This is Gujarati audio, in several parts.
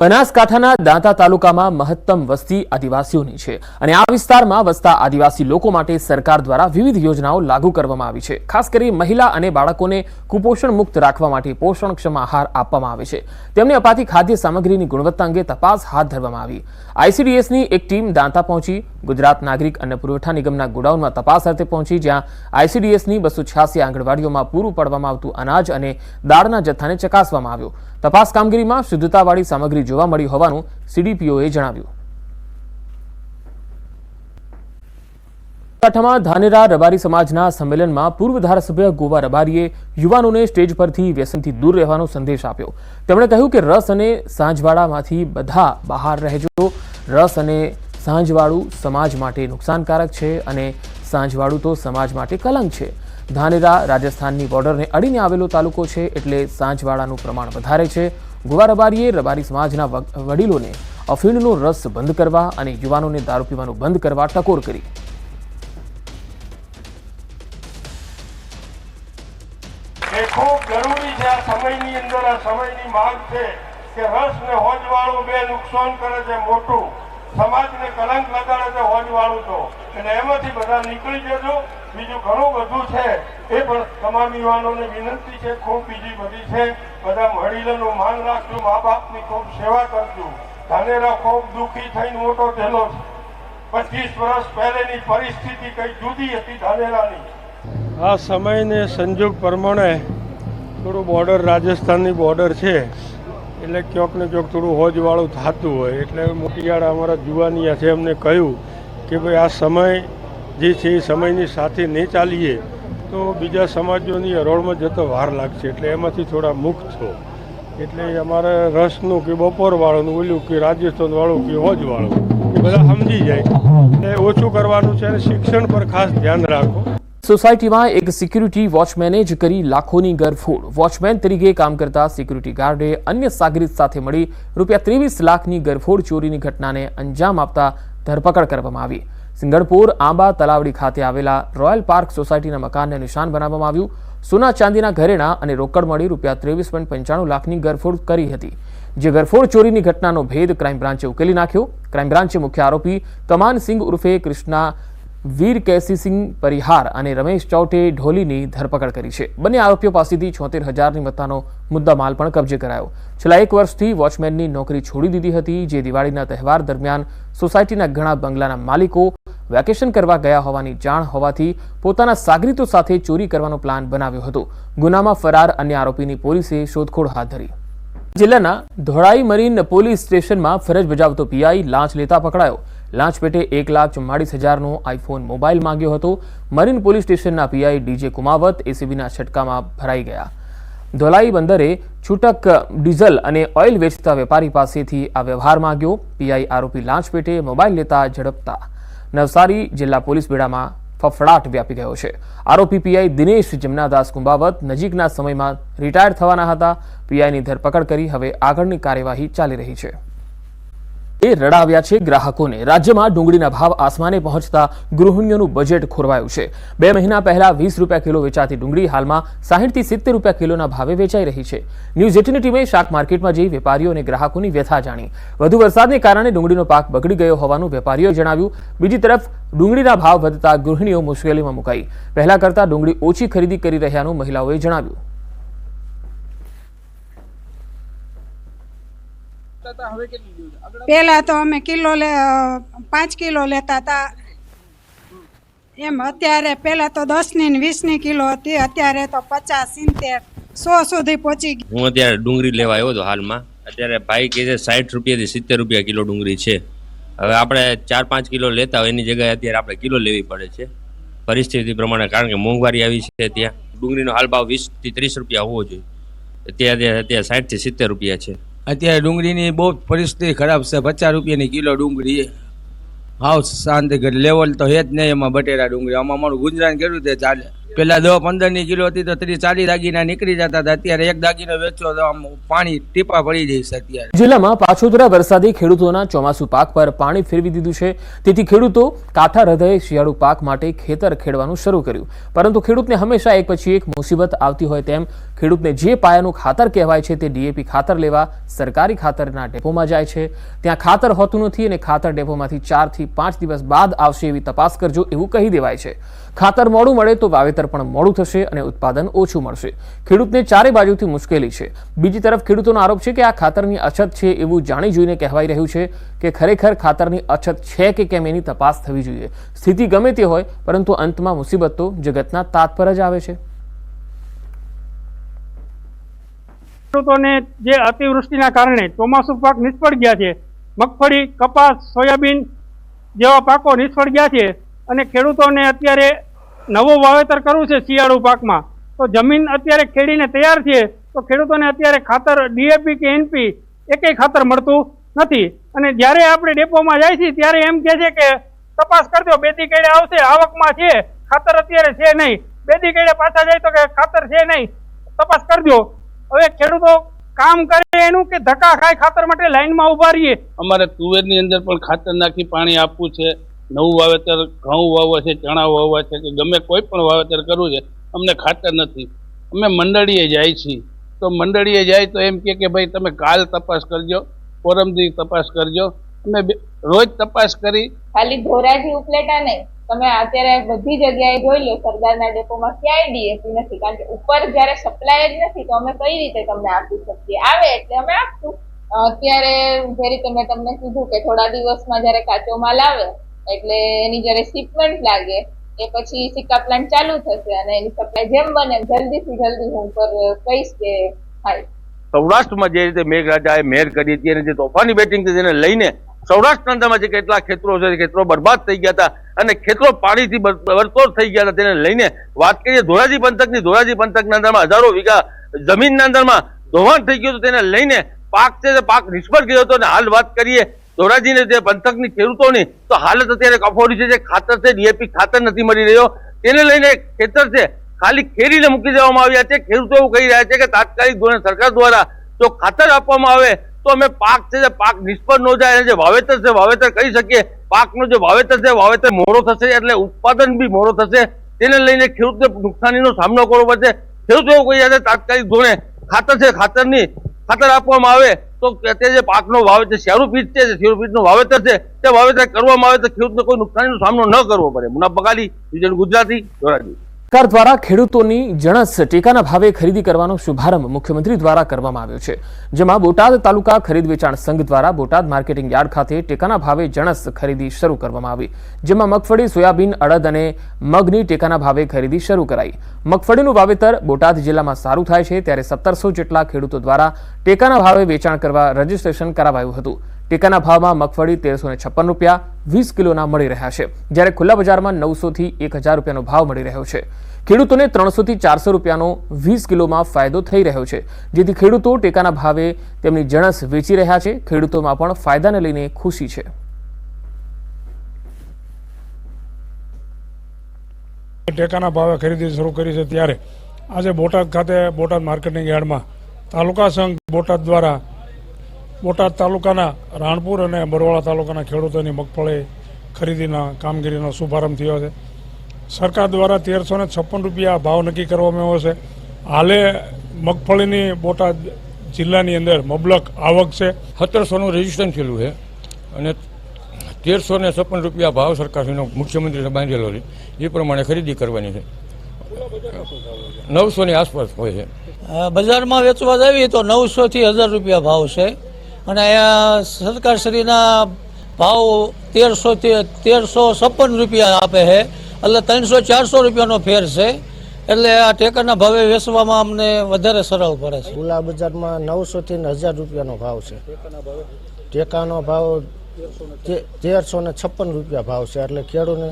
બનાસકાંઠાના દાંતા તાલુકામાં મહત્તમ વસ્તી આદિવાસીઓની છે અને આ વિસ્તારમાં વસતા આદિવાસી લોકો માટે સરકાર દ્વારા વિવિધ યોજનાઓ લાગુ કરવામાં આવી છે. ખાસ કરી મહિલા અને બાળકોને કુપોષણ મુક્ત રાખવા માટે પોષણક્ષમ આહાર આપવામાં આવે છે. તેમને અપાતી ખાદ્ય સામગ્રીની ગુણવત્તા અંગે તપાસ હાથ ધરવામાં આવી. આઈસીડીએસની એક ટીમ દાંતા પહોંચી, ગુજરાત નાગરિક અને પુરવઠા નિગમના ગોડાઉનમાં તપાસ અર્થે પહોંચી, જ્યાં આઈસીડીએસની બસો છ્યાસી આંગણવાડીઓમાં પૂરું પાડવામાં આવતું અનાજ અને દાળના જથ્થાને ચકાસવામાં આવ્યો. તપાસ કામગીરીમાં શુદ્ધતાવાળી સામગ્રી જોવા મળી હોવાનું સીડીપીઓએ જણાવ્યું. બનાસકાંઠામાં ધાનેરા રબારી સમાજના સંમેલનમાં પૂર્વ ધારાસભ્ય ગોવા રબારીએ યુવાનોને સ્ટેજ પરથી વ્યસનથી દૂર રહેવાનો સંદેશ આપ્યો. તેમણે કહ્યું કે રસ અને સાંજવાળામાંથી બધા બહાર રહેજો. રસ અને સાંજવાળું સમાજ માટે નુકસાનકારક છે અને સાંજવાળું તો સમાજ માટે કલંક છે. ધાનેરા રાજસ્થાનની બોર્ડરને અડીને આવેલો તાલુકો છે એટલે સાંજવાળાનું પ્રમાણ વધારે છે. ગોવા રબારીએ રબારી સમાજના વડીલોને અફીણનો રસ બંધ કરવા અને યુવાનોને દારૂ પીવાનું બંધ કરવા ટકોર કરી. ખૂબ જરૂરી છે આ સમયની અંદર, આ સમયની માંગ છે કે રસ ને હોજવાળું બે નુકસાન કરે છે મોટું. સમાજને કલંક લગાડે છે હોજવાળું તો. એટલે એમાંથી બધા નીકળી જજો. બીજું ઘણું બધું છે. એ પણ તમામ યુવાનોને વિનંતી છે, ખૂબ બીજી બધી છે. બધા વડીલોનું માન રાખજો મા બાપની ખૂબ સેવા કરજો. ધાનેરા ખૂબ દુઃખી થઈને મોટો થયેલો છે. પચીસ વર્ષ પહેલેની પરિસ્થિતિ કઈ જુદી હતી ધાનેરાની? આ સમયને સંજોગ પ્રમાણે થોડું બોર્ડર રાજસ્થાનની બોર્ડર છે. એટલે ક્યાંક ને ક્યાંક થોડું હોજવાળું થતું હોય. એટલે મોટિયાળા અમારા જુવાનિયા છે એમને કહ્યું કે ભાઈ આ સમય જે છે એ સમયની સાથે નહીં ચાલીએ, તો બીજા સમાજોની હરોળમાં જતો વાર લાગશે. એટલે એમાંથી થોડા મુક્ત છો. એટલે અમારે રસનું કે બપોરવાળું ઓલું કે રાજસ્થાનવાળું કે હોજવાળું, એ બધા સમજી જાય. એટલે ઓછું કરવાનું છે અને શિક્ષણ પર ખાસ ધ્યાન રાખો. સોસાયટીમાં એક સિક્યુરિટી વોચમેને જ કરી લાખોની ગરફોડ. વોચમેન તરીકે કામ કરતા સિક્યુરિટી ગાર્ડે અન્ય સાગરીત સાથે મળી રૂપિયા ત્રેવીસ લાખની ગરફોડ ચોરીની ઘટનાને અંજામ આપતા ધરપકડ કરવામાં આવી. સિંગણપુર આંબા તલાવડી ખાતે આવેલા રોયલ પાર્ક સોસાયટીના મકાનને નિશાન બનાવવામાં આવ્યું. સોના ચાંદીના ઘરેણા અને રોકડ મળી રૂપિયા ત્રેવીસ પોઈન્ટ પંચાણું લાખની ગરફોડ કરી હતી. જે ગરફોડ ચોરીની ઘટનાનો ભેદ ક્રાઇમ બ્રાન્ચે ઉકેલી નાખ્યો. ક્રાઇમ બ્રાન્ચે મુખ્ય આરોપી કમાન સિંહ ઉર્ફે કૃષ્ણા વીર કેસીસિંહ પરિહાર અને રમેશ ચૌટે ઢોલીની ધરપકડ કરી છે. બંને આરોપીઓ પાસેથી છોતેર હજારની મત્તાનો મુદ્દામાલ પણ કબજે કરાયો. છેલ્લા એક વર્ષથી વોચમેનની નોકરી છોડી દીધી હતી, જે દિવાળીના તહેવાર દરમિયાન સોસાયટીના ઘણા બંગલાના માલિકો વેકેશન કરવા ગયા હોવાની જાણ હોવાથી પોતાના સાગરીતો સાથે ચોરી કરવાનો પ્લાન બનાવ્યો હતો. ગુનામાં ફરાર અન્ય આરોપીની પોલીસે શોધખોળ હાથ ધરી. જિલ્લાના ધોળાઈ મરીન પોલીસ સ્ટેશનમાં ફરજ બજાવતો પીઆઈ લાંચ લેતા પકડાયો. લાંચ પેટે એક લાખ ચુમ્માળીસ હજારનો આઈફોન મોબાઈલ માંગ્યો હતો. મરીન પોલીસ સ્ટેશનના પીઆઈ ડીજે કુમાવત એસીબીના છટકામાં ભરાઈ ગયા. ધોલાઈ બંદરે છૂટક ડીઝલ અને ઓઇલ વેચતા વેપારી પાસેથી આ વ્યવહાર માંગ્યો. પીઆઈ આરોપી લાંચ પેટે મોબાઈલ લેતા ઝડપતા. નવસારી જિલ્લા પોલીસ બેડામાં ફફડાટ વ્યાપી ગયો છે. આરોપી પીઆઈ દિનેશ જમનાદાસ કુંભાવત નજીકના સમયમાં રિટાયર થવાના હતા. પીઆઈની ધરપકડ કરી હવે આગળની કાર્યવાહી ચાલી રહી છે. એ રડાવ્યા છે ગ્રાહકોને. રાજ્યમાં ડુંગળીના ભાવ આસમાને પહોંચતા ગૃહિણીઓનું બજેટ ખોરવાયું છે. બે મહિના પહેલા વીસ રૂપિયા કિલો વેચાતી ડુંગળી હાલમાં સાહીઠથી સિત્તેર રૂપિયા કિલોના ભાવે વેચાઈ રહી છે. ન્યૂઝ એટીની ટીમે શાક માર્કેટમાં જઈ વેપારીઓ અને ગ્રાહકોની વ્યથા જાણી. વધુ વરસાદને કારણે ડુંગળીનો પાક બગડી ગયો હોવાનું વેપારીઓએ જણાવ્યું. બીજી તરફ, ડુંગળીના ભાવ વધતા ગૃહિણીઓ મુશ્કેલીમાં મુકાઈ. પહેલા કરતા ડુંગળી ઓછી ખરીદી કરી રહ્યાનું મહિલાઓએ જણાવ્યું. પહેલા તો અમે કિલો લે પાંચ કિલો લેતા હતા. એમ અત્યારે પહેલા તો દસની ને વીસની કિલો હતી અત્યારે તો પચાસ સિત્તેર સો સુધી પહોંચી ગઈ. હું અત્યારે ડુંગળી લેવા આવ્યો હતો હાલમાં. અત્યારે ભાઈ કહે છે સાઠ રૂપિયાથી સિત્તેર રૂપિયા કિલો ડુંગળી છે. હવે આપણે ચાર પાંચ કિલો લેતા હોય એની જગ્યાએ અત્યારે આપણે કિલો લેવી પડે છે. પરિસ્થિતિ પ્રમાણે કારણ કે મોંઘવારી આવી છે ત્યાં. ડુંગળીનો હાલ ભાવ વીસથી ત્રીસ રૂપિયા હોવો જોઈએ. અત્યારે અત્યારે સાઠથી સિત્તેર રૂપિયા છે. અત્યારે ડુંગળીની બહુ પરિસ્થિતિ ખરાબ છે. પચાસ રૂપિયાની કિલો ડુંગળી હાવ શાંતિ કરી લેવલ તો હે જ નહીં એમાં બટેરા ડુંગળી. આમાં મારું ગુજરાન કર્યું તે ચાલે. પેલા દસ પંદરની કિલો હતી તો ત્રીસ ચાલીસ દાગીના નીકળી જતા હતા. અત્યારે એક દાગીનો વેચો તો આમ પાણી ટીપા પડી જાય છે અત્યારે. જિલ્લામાં પાછોતરા વરસાદે ખેડૂતોના ચોમાસુ પાક પર પાણી ફેરવી દીધું છે. તેથી ખેડૂતો કાઠા હૃદયે શિયાળુ પાક માટે ખેતર ખેડવાનું શરૂ કર્યું. પરંતુ ખેડૂતને હંમેશા એક પછી એક મુસીબત આવતી હોય તેમ ખેડૂતને જે પાયાનું ખાતર કહેવાય છે તે ડીએપી ખાતર લેવા સરકારી ખાતરના ડેપોમાં જાય છે. ત્યાં ખાતર હોતું નથી અને ખાતર ડેપોમાંથી ચારથી પાંચ દિવસ બાદ આવશે એવી તપાસ કરજો એવું કહી દેવાય છે. ખાતર મોડું મળે તો વાવેતર પણ મોડું થશે અને ઉત્પાદન ઓછું મળશે. ખેડૂતને ચારે બાજુથી મુશ્કેલી છે. બીજી તરફ ખેડૂતોનો આરોપ છે કે આ ખાતરની અછત છે એવું જાણી જોઈને કહેવાઈ રહ્યું છે કે ખરેખર ખાતરની અછત છે કે કેમ એની તપાસ થવી જોઈએ. સ્થિતિ ગમે તે હોય પરંતુ અંતમાં મુસીબત જગતના તાત પર જ આવે છે. ખેડૂતોને જે અતિવૃષ્ટિના કારણે ચોમાસું પાક નિષ્ફળ ગયા છે, મગફળી, કપાસ, સોયાબીન જેવા પાકો નિષ્ફળ ગયા છે અને ખેડૂતોને અત્યારે નવું વાવેતર કરવું છે શિયાળુ પાકમાં, તો જમીન અત્યારે ખેડીને તૈયાર છે, તો ખેડૂતોને અત્યારે ખાતર, ડીએપી કે એનપી એકેય ખાતર મળતું નથી. અને જ્યારે આપણે ડેપોમાં જાય છે ત્યારે એમ કહે છે કે તપાસ કરજો બેદી કેડે આવશે, આવકમાં છે, ખાતર અત્યારે છે નહીં. બેદી કેડે પાછા જાય તો કે ખાતર છે નહીં. તપાસ કરજો હવે ખેડૂતો કામ કરે એનું કે ધક્કા ખાય ખાતર માટે લાઈનમાં ઊભા રહીએ? અમારે તુવેરની અંદર પણ ખાતર નાખી પાણી આપવું છે નવું વાવેતર ઘઉં વાવવા છે ચણા વાવવા છે કે ગમે કોઈ પણ વાવેતર કરવું છે અમને ખાતર નથી. અમે મંડળીએ જાય છીએ. તો મંડળીએ જાય તો એમ કે ભાઈ તમે કાલ તપાસ કરજો પરમદી તપાસ કરજો. અમે રોજ તપાસ કરી. ખાલી ધોરાજી ઉપલેટા નહીં તમે અત્યારે બધી જગ્યાએ જોઈ લો, સરદારના ડેપોમાં ક્યાંય ડીએપી નથી. કારણ કે ઉપર જ્યારે સપ્લાય જ નથી, તો અમે કઈ રીતે તમને આપી શકીએ? આવે એટલે અમે આપશું. અત્યારે જે રીતે મેં તમને કીધું કે થોડા દિવસમાં જ્યારે કાચો માલ આવે, એટલે એની જ્યારે શિપમેન્ટ લાગે, એ પછી સિક્કા પ્લાન્ટ ચાલુ થશે અને એની સપ્લાય જેમ બને જલ્દીથી જલ્દી હું પર કહીશ કે થાય. સૌરાષ્ટ્રમાં જે રીતે મેઘરાજાએ મેર કરી હતી અને જે તોફાની બેટિંગ હતી તેને લઈને સૌરાષ્ટ્રના અંદરમાં જે કેટલા ખેતરો છે, ખેતરો બરબાદ થઈ ગયા હતા અને ખેતરો પાણીથી બર- થઈ ગયા હતા. તેને લઈને વાત કરીએ, ધોરાજી પંથકની, ધોરાજી પંથકના અંદરમાં હજારો વીઘા જમીનના અંદરમાં ધોવાણ થઈ ગયું હતું. તેને લઈને પાક છે પાક નિષ્ફળ ગયો હતો. અને હાલ વાત કરીએ ધોરાજીને જે પંથકની ખેડૂતોની, તો હાલત અત્યારે કફોડી છે. જે ખાતર છે, ડીએપી ખાતર નથી મળી રહ્યો. તેને લઈને ખેતર છે, ખાલી ખેરીને મૂકી દેવામાં આવ્યા છે. ખેડૂતો એવું કહી રહ્યા છે કે તાત્કાલિક ધોરણે સરકાર દ્વારા જો ખાતર આપવામાં આવે તો અમે પાક છે જે પાક નિષ્ફળ ન જાય જે વાવેતર છે વાવેતર કરી શકીએ. પાકનો જે વાવેતર છે, વાવેતર મોડો થશે એટલે ઉત્પાદન બી મોડો થશે. તેને લઈને ખેડૂતને નુકસાનીનો સામનો કરવો પડશે. ખેડૂતો એવું કહી છે તાત્કાલિક ધોરણે ખાતર છે, ખાતરની ખાતર આપવામાં આવે તો તે જે પાકનો વાવેતર શેરું પીઠ છે શેરું પીઠનું વાવેતર છે, તે વાવેતર કરવામાં આવે તો ખેડૂતને કોઈ નુકસાનીનો સામનો ન કરવો પડે. મુનાફ બગાલી ગુજરાતી, ધોરાજી. સરકાર દ્વારા ખેડૂતોની જણસ ટેકાના ભાવે ખરીદી કરવાનો શુભારંભ મુખ્યમંત્રી દ્વારા કરવામાં આવ્યો છે, જેમાં બોટાદ તાલુકા ખરીદ વેચાણ સંઘ દ્વારા બોટાદ માર્કેટિંગ યાર્ડ ખાતે ટેકાના ભાવે જણસ ખરીદી શરૂ કરવામાં આવી, જેમાં મગફળી, સોયાબીન, અડદ અને મગની ટેકાના ભાવે ખરીદી શરૂ કરાઈ. મગફળીનું વાવેતર બોટાદ જિલ્લામાં સારું થાય છે, ત્યારે સત્તરસો જેટલા ખેડૂતો દ્વારા ટેકાના ભાવે વેચાણ કરવા રજીસ્ટ્રેશન કરાવાયું હતું. ટેકાના ભાવમાં મગફળી તેરસો ને છપ્પન રૂપિયા, વીસ કિલોના મળી રહ્યા છે. જ્યારે ખુલ્લા બજારમાં નવસોથી એક હજાર રૂપિયાનો ભાવ મળી રહ્યો છે. ખેડૂતોને ત્રણસોથી ચારસો રૂપિયાનો વીસ કિલોમાં ફાયદો થઈ રહ્યો છે. જેથી ખેડૂતો ટેકાના ભાવે તેમની જણસ વેચી રહ્યા છે. ખેડૂતોમાં પણ ફાયદાને લઈને ખુશી છે. ટેકાના ભાવે ખરીદી શરૂ કરી છે ત્યારે આજે બોટાદ ખાતે બોટાદ માર્કેટિંગ યાર્ડમાં તાલુકા સંઘ બોટાદ દ્વારા બોટાદ તાલુકાના રાણપુર અને બરવાળા તાલુકાના ખેડૂતોની મગફળી ખરીદીના કામગીરીનો શુભારંભ થયો છે. સરકાર દ્વારા તેરસો ને છપ્પન રૂપિયા ભાવ નક્કી કરવામાં આવ્યો છે. હાલે મગફળીની બોટાદ જિલ્લાની અંદર મબલક આવક છે. સત્તરસોનું રજીસ્ટ્રેશન થયેલું છે અને તેરસો ને છપ્પન રૂપિયા ભાવ સરકારશ્રીનો મુખ્યમંત્રીને બાંધેલો છે. એ પ્રમાણે ખરીદી કરવાની છે. નવસોની આસપાસ હોય છે. બજારમાં વેચવા જઈએ તો નવસો થી હજાર રૂપિયા ભાવ છે. અને અહીંયા સરકારશ્રીના ભાવ તેરસો તેરસો છપ્પન રૂપિયા આપે છે. એટલે ત્રણસો ચારસો રૂપિયાનો ફેર છે. એટલે આ ટેકાના ભાવે વેચવામાં અમને વધારે સરળ પડે છે. ખુલ્લા બજારમાં નવસો થી હજાર રૂપિયાનો ભાવ છે. ટેકાનો ભાવ તેરસો ને છપ્પન રૂપિયા ભાવ છે. એટલે ખેડૂતને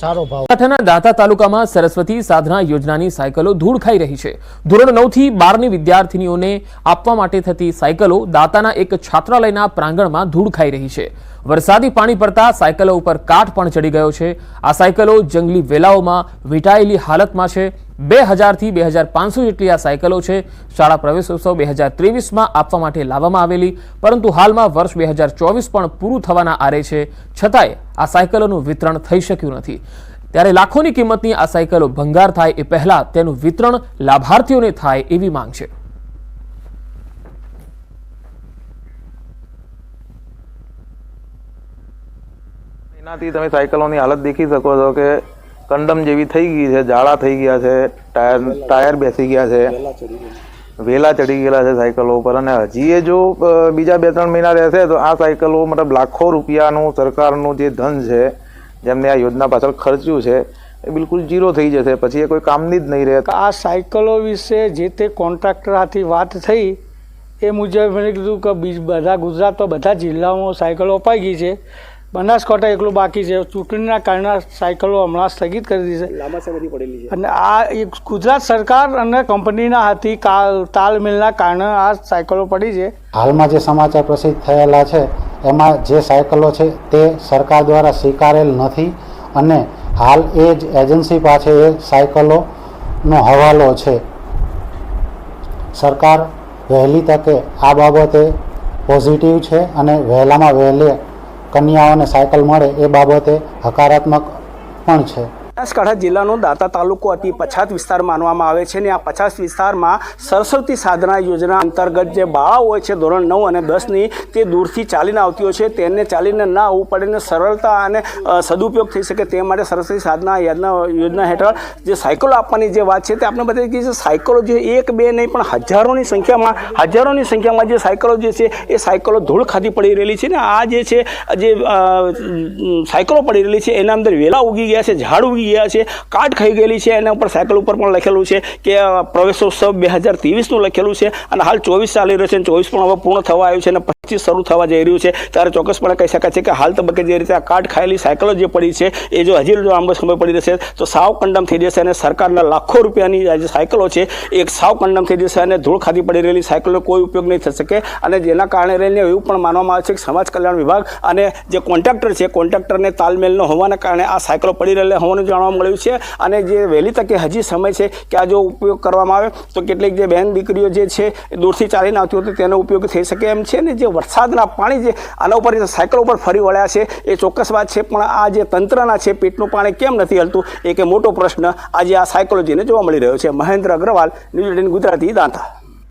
સારો ભાવ. બનાસકાંઠાના દાતા તાલુકામાં સરસ્વતી સાધના યોજનાની સાયકલો ધૂળ ખાઈ રહી છે. ધોરણ નવથી બારની વિદ્યાર્થીનીઓને આપવા માટે થતી સાયકલો દાતાના એક છાત્રાલયના પ્રાંગણમાં ધૂળ ખાઈ રહી છે. વરસાદી પાણી પડતા સાયકલો ઉપર કાટ પણ ચડી ગયો છે. આ સાયકલો જંગલી વેલાઓમાં વીંટાયેલી હાલતમાં છે. બે હજારથી બે હજાર પાંચસો જેટલી આ સાયકલો છે. શાળા પ્રવેશોત્સવ બે હજાર ત્રેવીસમાં આપવા માટે લાવવામાં આવેલી, પરંતુ હાલમાં વર્ષ બે હજાર ચોવીસ પણ પૂરું થવાના આરે છે. છતાંય આ સાયકલોનું વિતરણ થઈ શક્યું નથી. ત્યારે લાખોની કિંમતની આ સાયકલો ભંગાર થાય એ પહેલાં તેનું વિતરણ લાભાર્થીઓને થાય એવી માંગ છે. એનાથી તમે સાયકલોની હાલત દેખી શકો છો કે કંડમ જેવી થઈ ગઈ છે ઝાડા થઈ ગયા છે ટાયર ટાયર બેસી ગયા છે. વેલા ચડી ગયેલા. છે સાયકલો ઉપર. અને હજી એ જો બીજા બે ત્રણ મહિના રહેશે તો આ સાયકલો મતલબ લાખો રૂપિયાનું સરકારનું જે ધન છે જેમને આ યોજના પાછળ ખર્ચ્યું છે એ બિલકુલ જીરો થઈ જશે. પછી એ કોઈ કામની જ નહીં રહે. આ સાયકલો વિશે જે તે કોન્ટ્રાક્ટર આથી વાત થઈ એ મુજબ મેં કીધું કે બીજ બધા તો બધા જિલ્લાઓમાં સાયકલો અપાઈ ગઈ છે. બનાસકાંઠા એકલું બાકી છે. ચૂંટણીના કારણે સાયકલો હમણાં સ્થગિત કરી દીધી છે. અને આ એક ગુજરાત સરકાર અને કંપનીના હાથી તાલમેલના કારણે આ સાયકલો પડી છે. હાલમાં જે સમાચાર પ્રસિદ્ધ થયેલા છે એમાં જે સાયકલો છે તે સરકાર દ્વારા સ્વીકારેલ નથી અને હાલ એ જ એજન્સી પાસે એ સાયકલોનો હવાલો છે. સરકાર વહેલી તકે આ બાબતે પોઝિટિવ છે અને વહેલામાં વહેલે કન્યાઓને સાયકલ મળે એ બાબતે હકારાત્મક પણ છે. બનાસકાંઠા જિલ્લાનો દાતા તાલુકો અતિ પછાત વિસ્તાર માનવામાં આવે છે અને આ પછાત વિસ્તારમાં સરસ્વતી સાધના યોજના અંતર્ગત જે બાળાઓ હોય છે ધોરણ નવ અને દસની, તે દૂરથી ચાલીને આવતી હોય છે. તેને ચાલીને ના આવવું પડે ને સરળતા અને સદુપયોગ થઈ શકે તે માટે સરસ્વતી સાધના યોજના યોજના હેઠળ જે સાયકલો આપવાની જે વાત છે તે આપણે બતાવી કે છીએ. સાયકલો જે એક, બે નહીં પણ હજારોની સંખ્યામાં હજારોની સંખ્યામાં જે સાયકલો જે છે એ સાયકલો ધૂળ ખાધી પડી રહેલી છે ને આ જે છે, જે સાયકલો પડી રહેલી છે એના અંદર વેલા ઉગી ગયા છે, ઝાડ ઉગી ગયા છે. કાટ ખાઈ ગયેલી છે. એના ઉપર સાયકલ ઉપર પણ લખેલું છે કે પ્રવેશોત્સવ બે હજાર ત્રેવીસનું લખેલું છે. અને હાલ ચોવીસ ચાલી રહ્યો છે ચોવીસ પણ હવે પૂર્ણ થવા આવ્યું છે અને પચીસ શરૂ થવા જઈ રહ્યું છે. ત્યારે ચોક્કસપણે કહી શકાય છે કે હાલ તબક્કે જે રીતે આ કાટ ખાયેલી સાયકલો જે પડી છે, એ જો હજી જો આંબો સમય પડી રહેશે તો સાવ કંડમ થઈ જશે અને સરકારના લાખો રૂપિયાની જે સાયકલો છે એક સાવ કંડમ થઈ જશે અને ધૂળ ખાધી પડી રહેલી સાયકલનો કોઈ ઉપયોગ નહીં થઈ શકે. અને જેના કારણે રહીને એવું પણ માનવામાં આવે છે કે સમાજ કલ્યાણ વિભાગ અને જે કોન્ટ્રાક્ટર છે, કોન્ટ્રાક્ટરને તાલમેલ ન હોવાના કારણે આ સાયકલો પડી રહેલી હોવાનું જાણવા મળ્યું છે. અને જે વહેલી તકે હજી સમય છે કે આ જો ઉપયોગ કરવામાં આવે, તો કેટલીક જે બહેન દીકરીઓ જે છે દૂરથી ચાલીને આવતી હોય તો તેનો ઉપયોગ થઈ શકે એમ છે. ને જે વરસાદના પાણી જે આના ઉપર સાયકલ ઉપર ફરી વળ્યા છે, એ ચોક્કસ વાત છે, પણ આ જે તંત્રના છે, પેટનું પાણી કેમ નથી હલતું એક મોટો પ્રશ્ન આજે આ સાયકોલોજીને જોવા મળી રહ્યો છે. Mahendra Agrawal, news eighteen Gujarati, Danta.